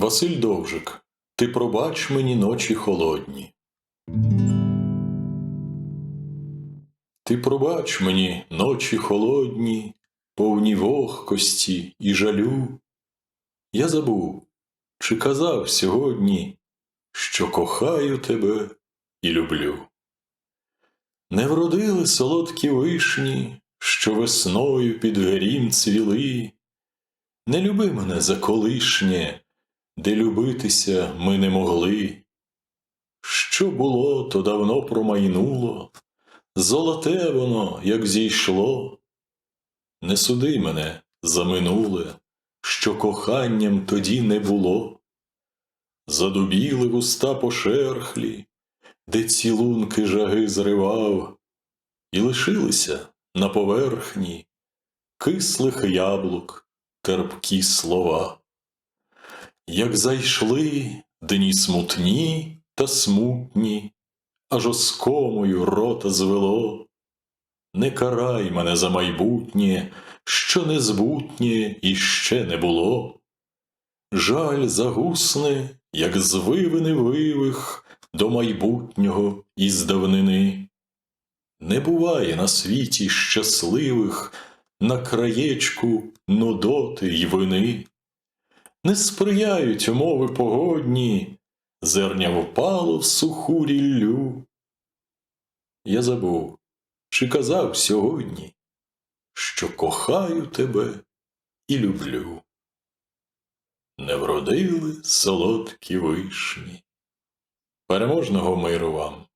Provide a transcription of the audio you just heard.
Василь Довжик, ти пробач мені ночі холодні. Ти пробач мені ночі холодні, повні вогкості і жалю. Я забув, чи казав сьогодні, що кохаю тебе і люблю. Не вродили солодкі вишні, що весною під грім цвіли. Не люби мене за колишнє, де любитися ми не могли. Що було, то давно промайнуло, золоте воно, як зійшло. Не суди мене за минуле, що коханням тоді не було. Задубіли вуста пошерхлі, де цілунки жаги зривав, і лишилися на поверхні кислих яблук терпкі слова. Як зайшли дні смутні та смутні, аж оскомою рота звело, не карай мене за майбутнє, що незбутнє іще не було. Жаль загусне, як з вивини вивих до майбутнього із давнини. Не буває на світі щасливих на краєчку нудоти й вини. Не сприяють умови погодні, зерня впало в суху ріллю. Я забув, чи казав сьогодні, що кохаю тебе і люблю. Не вродили солодкі вишні. Переможного миру вам!